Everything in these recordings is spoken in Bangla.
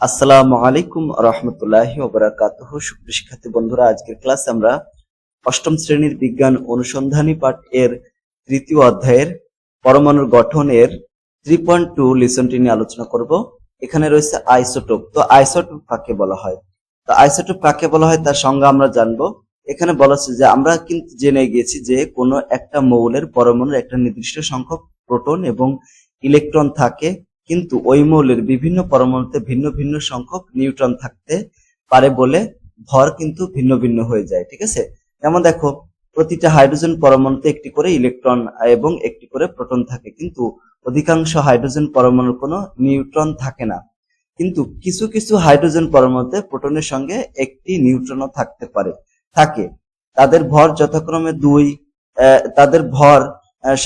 আসসালামু আলাইকুম রহমতুল্লাহি ওবরাকাতুহ সুপ্রিয় শিক্ষার্থী বন্ধুরা, আজকের ক্লাসে আমরা অষ্টম শ্রেণির বিজ্ঞান অনুসন্ধানী পাঠ এর তৃতীয় অধ্যায়ের পরমাণুর গঠনের থ্রি পয়েন্ট টু লিসনটি নিয়ে আলোচনা করব। এখানে রয়েছে আইসোটোপ। তো আইসোটোপ কাকে বলা হয়? তো আইসোটোপ কাকে বলা হয় তার সংজ্ঞা আমরা জানব। এখানে বলা হচ্ছে যে আমরা কিন্তু জেনে গিয়েছি যে কোনো একটা মৌলের পরমাণুর একটা নির্দিষ্ট সংখ্যক প্রোটন এবং ইলেকট্রন থাকে কিন্তু ওই মৌলের বিভিন্ন পরমাণুতে ভিন্ন ভিন্ন সংখ্যক নিউট্রন থাকতে পারে বলে ভর কিন্তু ভিন্ন ভিন্ন হয়ে যায়, ঠিক আছে? যেমন দেখো, প্রতিটা হাইড্রোজেন পরমাণুতে একটি করে ইলেকট্রন এবং একটি করে প্রোটন থাকে, কিন্তু অধিকাংশ হাইড্রোজেন পরমাণুর কোনো নিউট্রন থাকে না। কিন্তু কিছু কিছু হাইড্রোজেন পরমাণুতে প্রোটনের সঙ্গে একটি নিউট্রনও থাকতে পারে, থাকে। তাদের ভর যথাক্রমে দুই তাদের ভর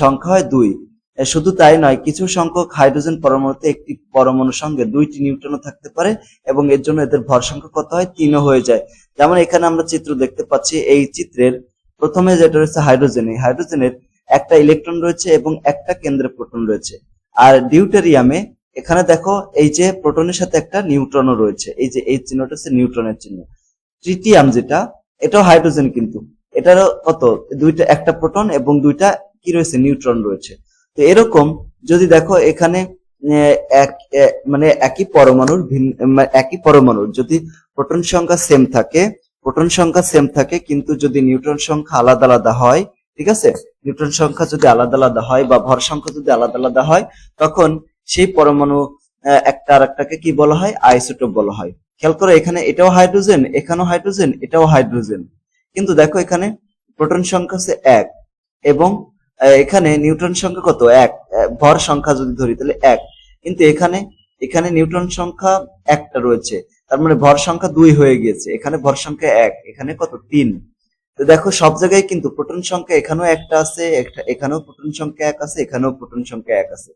সংখ্যা হয় দুই। শুধু তাই নয়, কিছু সংখ্যক হাইড্রোজেন পরমাণুতে একটি পরমাণুর সঙ্গে দুইটি নিউট্রনও থাকতে পারে এবং এর জন্য এদের ভর সংখ্যা কত হয়? তিনও হয়ে যায়। যেমন এখানে আমরা চিত্র দেখতে পাচ্ছি, এই চিত্রের প্রথমে যেটা রয়েছে হাইড্রোজেন। এই হাইড্রোজেনের একটা ইলেকট্রন রয়েছে এবং একটা কেন্দ্রে প্রোটন রয়েছে। আর ডিউটেরিয়ামে এখানে দেখো, এই যে প্রোটনের সাথে একটা নিউট্রনও রয়েছে। এই যে, এই চিহ্নটা হচ্ছে নিউট্রনের চিহ্ন। ট্রিটিয়াম যেটা, এটাও হাইড্রোজেন কিন্তু। এটারও কত? দুইটা, একটা প্রোটন এবং দুইটা কি রয়েছে? নিউট্রন রয়েছে। তো এরকম যদি দেখো এখানে এক মানে একই পরমাণুর ভিন্ন একই পরমাণুর যদি প্রোটন সংখ্যা সেম থাকে, প্রোটন সংখ্যা সেম থাকে, কিন্তু যদি নিউট্রন সংখ্যা আলাদা আলাদা হয়, ঠিক আছে? নিউট্রন সংখ্যা যদি আলাদা আলাদা হয় বা ভর সংখ্যা যদি আলাদা আলাদা হয়, তখন সেই পরমাণু একটা আর একটাকে কি বলা হয়? আইসোটোপ বলা হয়। খেয়াল করো, এখানে এটাও হাইড্রোজেন, এখানেও হাইড্রোজেন, এটাও হাইড্রোজেন। কিন্তু দেখো এখানে প্রোটন সংখ্যা হচ্ছে এক এবং এখানে নিউট্রন সংখ্যা কত? এক। ভর সংখ্যা যদি ধরি, তাহলে এক। কিন্তু এখানে এখানে নিউট্রন সংখ্যা একটা রয়েছে। তার মানে ভর সংখ্যা দুই হয়ে গিয়েছে। এখানে ভর সংখ্যা এক, এখানে কত? তিন। তো দেখো, সব জায়গায় কিন্তু প্রোটন সংখ্যা এখানেও একটা আছে, একটা- এখানেও প্রোটন সংখ্যা এক আছে, এখানেও প্রোটন সংখ্যা এক আছে।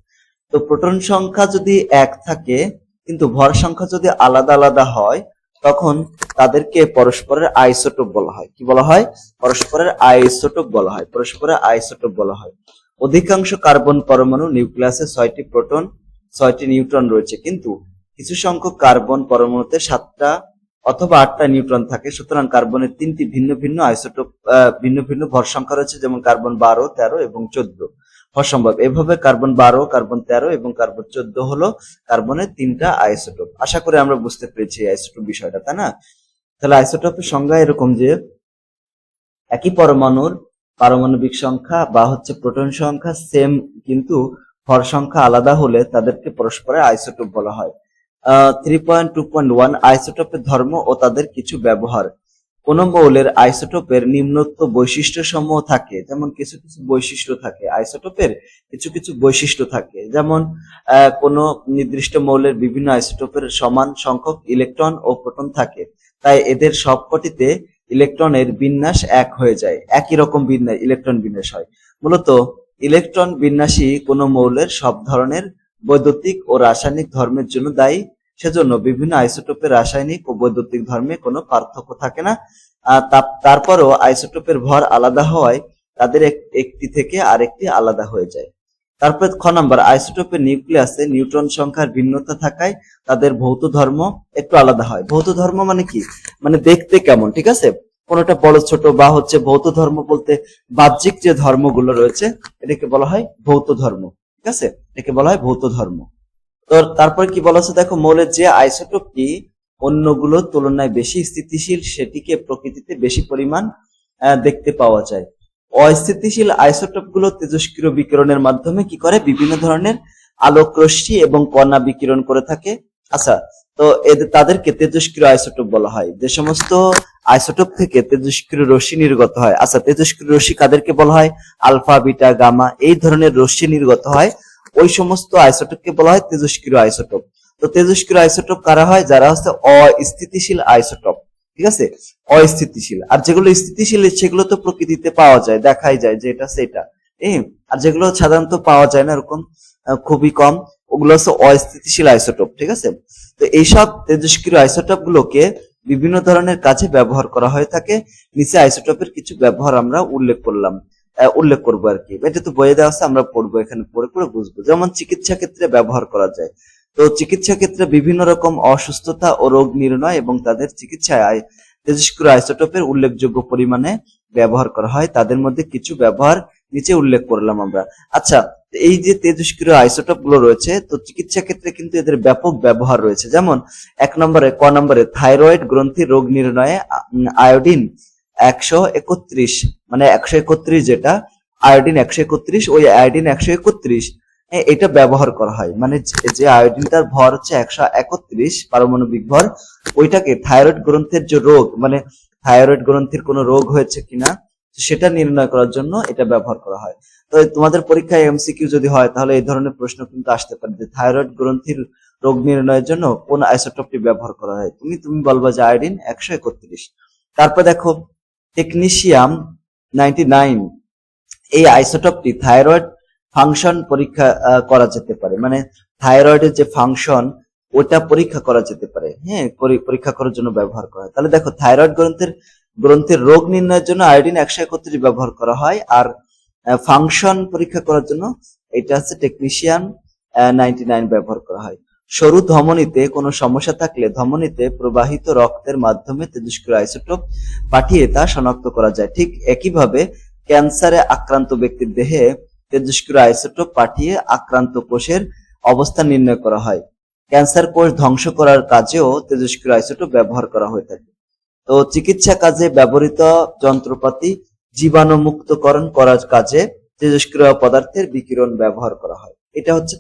তো প্রোটন সংখ্যা যদি এক থাকে, কিন্তু ভর সংখ্যা যদি আলাদা আলাদা হয় তখন তাদেরকে পরস্পরের আইসোটোপ বলা হয়। কি বলা হয়? পরস্পরের আইসোটোপ বলা হয়। পরস্পরের আইসোটোপ বলা হয়। অধিকাংশ কার্বন পরমাণু নিউক্লিয়াসে ছয়টি প্রোটন, ছয়টি নিউট্রন রয়েছে। কিন্তু কিছু সংখ্যক কার্বন পরমাণুতে সাতটা অথবা আটটা নিউট্রন থাকে। সুতরাং কার্বনের তিনটি ভিন্ন ভিন্ন আইসোটোপ ভিন্ন ভিন্ন ভর সংখ্যা রয়েছে। যেমন কার্বন বারো, তেরো এবং চোদ্দ। অসম্ভব। এভাবে কার্বন বারো, কার্বন তেরো এবং কার্বন চোদ্দ হলো কার্বনের তিনটা আইসোটোপ। আশা করি আমরা বুঝতে পেরেছি আইসোটোপ বিষয়টা, তাই না? তাহলে আইসোটোপের সংজ্ঞা এরকম যে একই পরমাণুর পারমাণবিক সংখ্যা বা হচ্ছে প্রোটন সংখ্যা সেম, কিন্তু ভর সংখ্যা আলাদা হলে তাদেরকে পরস্পরের আইসোটোপ বলা হয়। Three point two point one আইসোটোপের ধর্ম ও তাদের কিছু ব্যবহার। কোন মৌলের আইসোটোপের নিম্নোক্ত বৈশিষ্ট্য সমূহ থাকে, যেমন কিছু কিছু বৈশিষ্ট্য থাকে আইসোটোপের, কিছু কিছু বৈশিষ্ট্য থাকে। যেমন কোন নির্দিষ্ট মৌলের বিভিন্ন আইসোটোপের সমান সংখ্যক ইলেকট্রন ও প্রোটন থাকে, তাই এদের সবকটিতে ইলেকট্রনের বিন্যাস এক হয়ে যায়, একই রকম বিন্যাস, ইলেকট্রন বিন্যাস হয়। মূলত, ইলেকট্রন বিন্যাসই কোনো মৌলের সব ধরনের বৈদ্যুতিক ও রাসায়নিক ধর্মের জন্য দায়ী সেজন্য বিভিন্ন আইসোটোপের রাসায়নিক ও বৈদ্যুতিক ধর্মে কোনো পার্থক্য থাকে না। তারপরও আইসোটোপের ভর আলাদা হওয়ায় তাদের এক- একটি থেকে আরেকটি আলাদা হয়ে যায়। তারপর খ নাম্বার আইসোটোপের নিউক্লিয়াসে নিউট্রন সংখ্যার ভিন্নতা থাকায় তাদের ভৌত ধর্ম একটু আলাদা হয়। ভৌত ধর্ম মানে কি? মানে দেখতে কেমন, ঠিক আছে? কোনটা বড়, ছোট বা হচ্ছে ভৌত ধর্ম বলতে বাহ্যিক যে ধর্মগুলো রয়েছে, এটাকে বলা হয় ভৌত ধর্ম, ঠিক আছে? এটাকে বলা হয় ভৌত ধর্ম। তো তারপর কি বলা হচ্ছে দেখো, মৌলের যে আইসোটোপটি অন্যগুলোর তুলনায় বেশি স্থিতিশীল, সেটিকে প্রকৃতিতে বেশি পরিমাণ দেখতে পাওয়া যায়। অস্থিতিশীল আইসোটোপগুলো তেজস্ক্রিয় বিকিরণের মাধ্যমে কি করে? বিভিন্ন ধরনের আলোক রশ্মি এবং কণা বিকিরণ করে থাকে। আচ্ছা তো এদের তাদেরকে তেজস্ক্রিয় আইসোটোপ বলা হয়। যে সমস্ত আইসোটোপ থেকে তেজস্ক্রিয় রশ্মি নির্গত হয়। আচ্ছা তেজস্ক্রিয় রশ্মি কাদেরকে বলা হয়? আলফা, বিটা, গামা, এই ধরনের রশ্মি নির্গত হয়। ওই সমস্ত আইসোটোপকে বলা হয় তেজস্ক্রিয় আইসোটোপ। তো তেজস্ক্রিয় আইসোটোপ কারা হয়? যারা হচ্ছে অস্থিতিশীল আইসোটোপ, ঠিক আছে? অস্থিতিশীল। আর যেগুলো স্থিতিশীল, সেগুলো তো প্রকৃতিতে পাওয়া যায়, দেখাই যায় যে এটা সেটা। আর যেগুলো সাধারণত পাওয়া যায় না, এরকম খুবই কম, ওগুলো হচ্ছে অস্থিতিশীল আইসোটোপ, ঠিক আছে? তো এইসব তেজস্ক্রিয় আইসোটোপ গুলোকে বিভিন্ন ধরনের কাজে ব্যবহার করা হয়ে থাকে। নিচে আইসোটোপের কিছু ব্যবহার আমরা উল্লেখ করলাম। উল্লেখ করব আর কি। এটা তো বইয়ে দেওয়া আছে, আমরা পড়ব, এখানে পড়ে পড়ে বুঝব। যেমন চিকিৎসা ক্ষেত্রে ব্যবহার করা যায়। তো চিকিৎসা ক্ষেত্রে বিভিন্ন রকম অসুস্থতা ও রোগ নির্ণয় এবং তাদের চিকিৎসায় তেজস্ক্রিয় আইসোটোপের উল্লেখযোগ্য পরিমাণে ব্যবহার করা হয়। তাদের মধ্যে কিছু ব্যবহার নিচে উল্লেখ করলাম আমরা। আচ্ছা এই যে তেজস্ক্রিয় আইসোটোপগুলো রয়েছে, তো চিকিৎসা ক্ষেত্রে কিন্তু এদের ব্যাপক ব্যবহার রয়েছে। যেমন, এক নম্বরে, ক নম্বরে, থাইরয়েড গ্রন্থি রোগ নির্ণয়ে আয়োডিন একশো একত্রিশ মানে একশো একত্রিশ যেটা, আয়োডিন একশো একত্রিশ, ওই আয়োডিন একশো একত্রিশ এটা ব্যবহার করা হয়। মানে যে আয়োডিনটার ভর হচ্ছে একশো একত্রিশ পারমাণবিক ভর, ওইটাকে থাইরয়েড গ্রন্থের যে রোগ মানে থাইরয়েড গ্রন্থির কোনো রোগ হয়েছে কিনা, সেটা নির্ণয় করার জন্য এটা ব্যবহার করা হয়। তো তোমাদের পরীক্ষায় এমসিকিউ যদি হয়, তাহলে এই ধরনের প্রশ্ন কিন্তু আসতে পারে যে থাইরয়েড গ্রন্থির রোগ নির্ণয়ের জন্য কোন আইসোটোপটি ব্যবহার করা হয়। তুমি তুমি বলবা যে আয়োডিন একশো একত্রিশ। তারপর দেখো টেকনিশিয়াম নাইনটি নাইন এই আইসোটপটি থাইরয়েড ফাংশন পরীক্ষা করা যেতে পারে। মানে থাইরয়েডের যে ফাংশন ওটা পরীক্ষা করা যেতে পারে। হ্যাঁ পরি- পরীক্ষা করার জন্য ব্যবহার করা হয়। তাহলে দেখো থাইরয়েড গ্রন্থের গ্রন্থের রোগ নির্ণয়ের জন্য আয়োডিন একশো একত্রিশ ব্যবহার করা হয়। আর ফাংশন পরীক্ষা করার জন্য এটা হচ্ছে টেকনিশিয়ান নাইনটি নাইন ব্যবহার করা হয়। সরু ধমনীতে কোনো সমস্যা থাকলে ধমনীতে প্রবাহিত রক্তের মাধ্যমে তেজস্ক্রিয় আইসোটোপ পাঠিয়ে তা শনাক্ত করা যায়। ঠিক একইভাবে ক্যান্সারে আক্রান্ত ব্যক্তির দেহে তেজস্ক্রিয় আইসোটোপ পাঠিয়ে আক্রান্ত কোষের অবস্থা নির্ণয় করা হয়। ক্যান্সার কোষ ধ্বংস করার কাজেও তেজস্ক্রিয় আইসোটোপ ব্যবহার করা হয়ে থাকে। তো চিকিৎসা কাজে ব্যবহৃত যন্ত্রপাতি জীবাণুমুক্তকরণ করার কাজে তেজস্ক্রিয় পদার্থের বিকিরণ ব্যবহার করা হয়। এটা হচ্ছে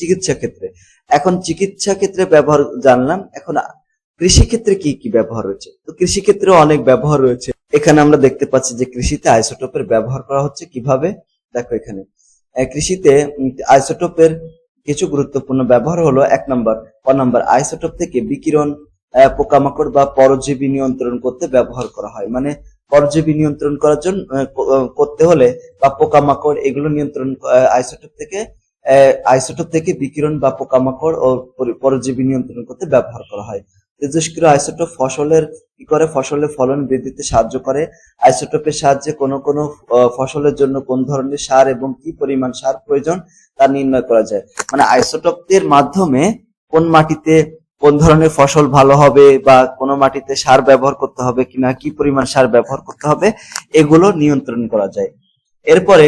চিকিৎসা ক্ষেত্রে। এখন চিকিৎসা ক্ষেত্রে ব্যবহার জানলাম, এখন কৃষি ক্ষেত্রে কি কি ব্যবহার রয়েছে? তো কৃষি ক্ষেত্রে অনেক ব্যবহার রয়েছে। এখানে আমরা দেখতে পাচ্ছি যে কৃষিতে আইসোটোপের ব্যবহার করা হচ্ছে কীভাবে? দেখো এখানে। কৃষিতে আইসোটোপের কিছু গুরুত্বপূর্ণ ব্যবহার হলো এক নম্বর, ক নম্বর, আইসোটোপ থেকে বিকিরণ পোকামাকড় বা পরজীবী নিয়ন্ত্রণ করতে ব্যবহার করা হয়। মানে পরজীবী নিয়ন্ত্রণ করার জন্য করতে হলে বা পোকামাকড় এগুলো নিয়ন্ত্রণ আইসোটোপ থেকে আইসোটোপ থেকে বিকিরণ বা পোকামাকড় ও পরজীবী নিয়ন্ত্রণ করতে ব্যবহার করা হয়। তেজস্ক্রিয় আইসোটোপ ফসলের, কি করে ফসলের ফলন বৃদ্ধিতে সাহায্য করে? আইসোটোপের সাহায্যে কোন কোন ফসলের জন্য কোন ধরনের সার এবং কি পরিমাণ সার প্রয়োজন তা নির্ণয় করা যায়। মানে আইসোটোপের মাধ্যমে কোন মাটিতে কোন ধরনের ফসল ভালো হবে বা কোন মাটিতে সার ব্যবহার করতে হবে কিনা, কি পরিমাণ সার ব্যবহার করতে হবে, এগুলো নিয়ন্ত্রণ করা যায়। এরপরে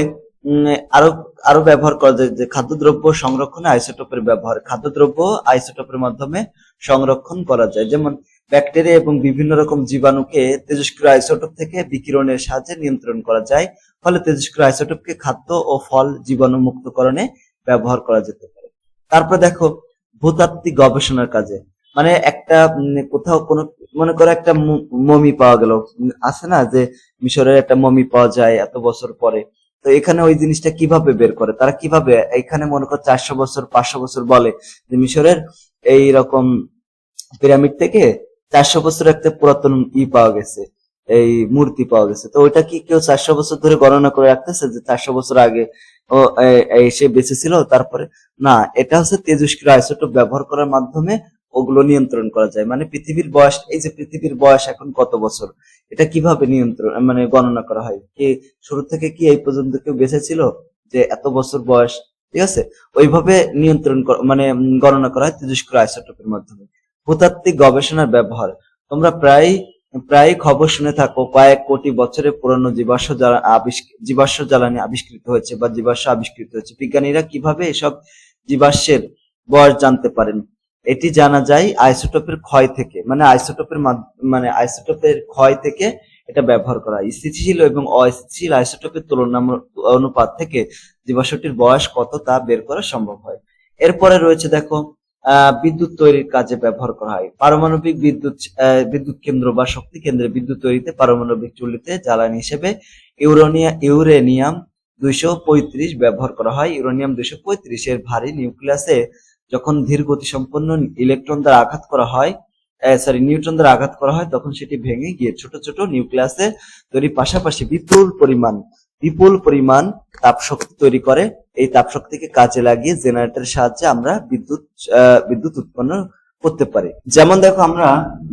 আরও আরও ব্যবহার করা যায় যে খাদ্যদ্রব্য সংরক্ষণে আইসোটোপের ব্যবহার। খাদ্যদ্রব্য আইসোটোপের মাধ্যমে সংরক্ষণ করা যায়। যেমন ব্যাকটেরিয়া এবং বিভিন্ন রকম জীবাণুকে তেজস্ক্রিয় আইসোটোপ থেকে বিকিরণের সাহায্যে নিয়ন্ত্রণ করা যায়। ফলে তেজস্ক্রিয় আইসোটোপকে খাদ্য ও ফল জীবাণু মুক্তকরণে ব্যবহার করা যেতে পারে। তারপর দেখো, ভূতাত্ত্বিক গবেষণার কাজে। মানে একটা কোথাও কোনো, মনে করো একটা মমি পাওয়া গেল। আছে না যে মিশরের একটা মমি পাওয়া যায় এত বছর পরে। তো এখানে ওই জিনিসটা কীভাবে বের করে? তারা কীভাবে এখানে মনে করো চারশো বছর, পাঁচশো বছর বলে যে মিশরের এই রকম পিরামিড থেকে চারশো বছর একটা পুরাতন ই পাওয়া গেছে, এই মূর্তি পাওয়া গেছে। তো ওইটা কি কেউ চারশো বছর ধরে গণনা করে রাখতেছে যে চারশো বছর আগে ও সে বেঁচে ছিল? তারপরে না, এটা হচ্ছে তেজস্ক্রিয় আইসোটোপ ব্যবহার করার মাধ্যমে ওগুলো নিয়ন্ত্রণ করা যায়। মানে পৃথিবীর বয়স, এই যে পৃথিবীর বয়স এখন কত বছর, এটা কীভাবে নিয়ন্ত্রণ মানে গণনা করা হয়? কি শুরু থেকে কি এই পর্যন্ত কেউ বেঁচে ছিল যে এত বছর বয়স? ঠিক আছে? ওইভাবে নিয়ন্ত্রণ মানে গণনা করা হয় তেজস্ক্রিয় আইসোটোপের মাধ্যমে। ভূতাত্ত্বিক গবেষণার ব্যবহার। তোমরা প্রায় প্রায় খবর শুনে থাকো, কয়েক কোটি বছরের পুরনো জীবাশ্ম জীবাশ্ম জ্বালানি আবিষ্কৃত হয়েছে বা জীবাশ্ম আবিষ্কৃত হয়েছে। বিজ্ঞানীরা কীভাবে এসব জীবাশ্মের বয়স জানতে পারেন? এটি জানা যায় আইসোটোপের ক্ষয় থেকে। মানে আইসোটোপের মানে আইসোটোপের ক্ষয় থেকে এটা ব্যবহার করা স্থিতিশীল এবং অস্থিতিশীল আইসোটোপের তুলনা অনুপাত থেকে জীবাশ্মটির বয়স কত তা বের করা সম্ভব হয়। এরপরে রয়েছে দেখো বিদ্যুৎ তৈরির কাজে ব্যবহার করা হয়। পারমাণবিক বিদ্যুৎ বিদ্যুৎ কেন্দ্র বা শক্তি কেন্দ্রে বিদ্যুৎ তৈরিতে পারমাণবিক চুল্লিতে জ্বালানি হিসেবে ইউরোনিয়া, ইউরেনিয়াম দুইশো পঁয়ত্রিশ ব্যবহার করা হয়। ইউরেনিয়াম দুইশো পঁয়ত্রিশ এর ভারী নিউক্লিয়াসে যখন ধীর গতি সম্পন্ন ইলেকট্রন দ্বারা আঘাত করা হয় সরি নিউট্রন দ্বারা আঘাত করা হয়, তখন সেটি ভেঙে গিয়ে ছোট ছোট নিউক্লিয়াসে তৈরি পাশাপাশি বিপুল পরিমাণ বিপুল পরিমাণ তাপ শক্তি তৈরি করে। এই তাপ শক্তিকে কাজে লাগিয়ে জেনারেটরের সাহায্যে আমরা বিদ্যুৎ বিদ্যুৎ উৎপন্ন করতে পারি। যেমন দেখো আমরা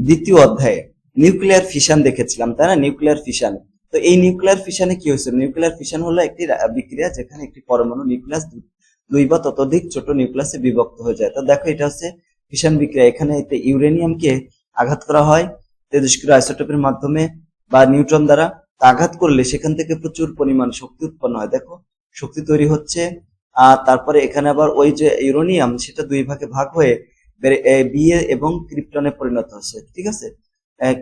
দ্বিতীয় অধ্যায়ে নিউক্লিয়ার ফিশন দেখেছিলাম, তাই না? নিউক্লিয়ার ফিশন তো এই নিউক্লিয়ার ফিশনে কি হয়েছে নিউক্লিয়ার ফিশন হলো একটি বিক্রিয়া যেখানে একটি পরমাণু নিউক্লিয়াস দুই বা ততোধিক ছোট নিউক্লিয়াসে বিভক্ত হয়ে যায়। তো দেখো, এটা হচ্ছে ফিশন বিক্রিয়া। এখানে এতে ইউরেনিয়ামকে আঘাত করা হয় তেজস্ক্রিয় আইসোটোপের মাধ্যমে বা নিউট্রন দ্বারা। আঘাত করলে সেখান থেকে প্রচুর পরিমাণ শক্তি উৎপন্ন হয়। দেখো, শক্তি তৈরি হচ্ছে, আর তারপরে এখানে আবার ওই যে ইউরেনিয়াম, সেটা দুই ভাগে ভাগ হয়ে বিএ এবং ক্রিপ্টনে পরিণত হচ্ছে, ঠিক আছে?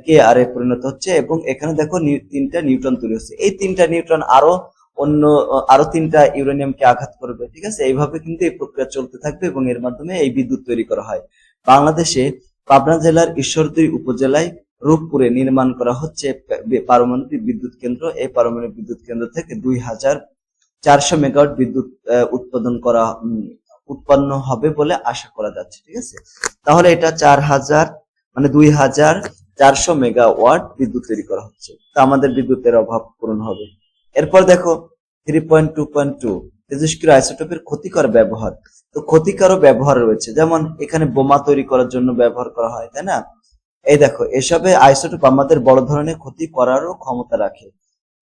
কে আর এ পরিণত হচ্ছে এবং এখানে দেখো তিনটা নিউট্রন তৈরি হচ্ছে। এই তিনটা নিউট্রন আরও অন্য, আরও তিনটা ইউরেনিয়ামকে আঘাত করবে, ঠিক আছে? এইভাবে কিন্তু এই প্রক্রিয়া চলতে থাকবে এবং এর মাধ্যমে এই বিদ্যুৎ তৈরি করা হয়। বাংলাদেশে পাবনা জেলার ঈশ্বরদী উপজেলায় রূপপুরে নির্মাণ করা হচ্ছে পারমাণবিক বিদ্যুৎ কেন্দ্র। এই পারমাণবিক বিদ্যুৎ কেন্দ্র থেকে দুই হাজার চারশো মেগাওয়াট বিদ্যুৎ উৎপাদন করা উৎপন্ন হবে বলে আশা করা যাচ্ছে, ঠিক আছে? তাহলে এটা চার হাজার মানে দুই হাজার চারশো মেগাওয়াট বিদ্যুৎ তৈরি করা হচ্ছে। তা আমাদের বিদ্যুতের অভাব পূরণ হবে। এরপর দেখো three point two point two তেজস্ক্রিয় আইসোটোপের ক্ষতিকর ব্যবহার। তো ক্ষতিকারও ব্যবহার রয়েছে, যেমন এখানে বোমা তৈরি করার জন্য ব্যবহার করা হয়, তাই না? এই দেখো, এসবে আইসোটোপ আমাদের বড় ধরনের ক্ষতি করারও ক্ষমতা রাখে।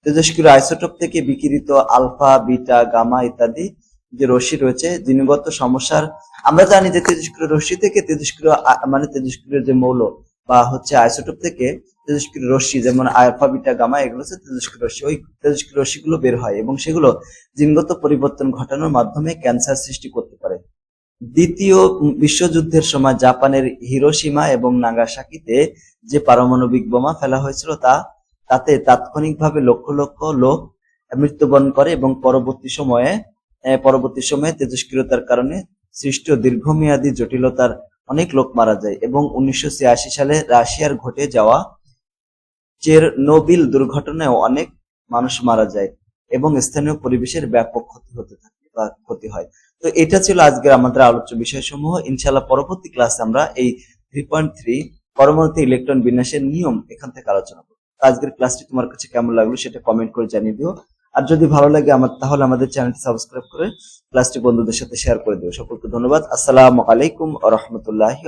তেজস্ক্রিয় আইসোটোপ থেকে বিকিরিত আলফা, বিটা, গামা ইত্যাদি যে রশ্মি রয়েছে, জিনগত সমস্যার, আমরা জানি যে তেজস্ক্রিয় রশ্মি থেকে তেজস্ক্রিয় মানে তেজস্ক্রিয় যে মৌল বা হচ্ছে আইসোটোপ থেকে তেজস্ক্রিয় রশ্মি, যেমন আলফা, বিটা, গামা, এগুলো হচ্ছে তেজস্ক্রিয় রশ্মি। ওই তেজস্ক্রিয় রশ্মিগুলো বের হয় এবং সেগুলো জিনগত পরিবর্তন ঘটানোর মাধ্যমে ক্যান্সার সৃষ্টি করতে পারে। দ্বিতীয় বিশ্বযুদ্ধের সময় জাপানের হিরোসীমা এবং নাগাসাকিতে যে পারমাণবিক বোমা ফেলা হয়েছিল, তা, তাতে তাৎক্ষণিকভাবে লক্ষ লক্ষ লোক মৃত্যুবরণ করে এবং পরবর্তী সময়ে পরবর্তী সময়ে তেজস্ক্রিয়তার কারণে সৃষ্ট দীর্ঘমেয়াদী জটিলতার অনেক লোক মারা যায় এবং উনিশশো ছিয়াশি সালে রাশিয়ার ঘটে যাওয়া চেরনোবিল দুর্ঘটনায় অনেক মানুষ মারা যায় এবং স্থানীয় পরিবেশের ব্যাপক ক্ষতি হতে থাকে বা ক্ষতি হয়। তো এটা ছিল আজকের আমাদের আলোচ্য বিষয়সমূহ। ইনশাল্লাহ পরবর্তী ক্লাসে আমরা এই থ্রি পয়েন্ট থ্রি পরমাণুতে ইলেকট্রন বিন্যাসের নিয়ম এখান থেকে আলোচনা করব। আজকের ক্লাসটি তোমার কাছে কেমন লাগল সেটা কমেন্ট করে জানিয়ে দিও। আর যদি ভালো লাগে আমার, তাহলে আমাদের চ্যানেলটি সাবস্ক্রাইব করে ক্লাসটি বন্ধুদের সাথে শেয়ার করে দিও। সকলকে ধন্যবাদ। আসসালামু আলাইকুম রহমতুল্লাহি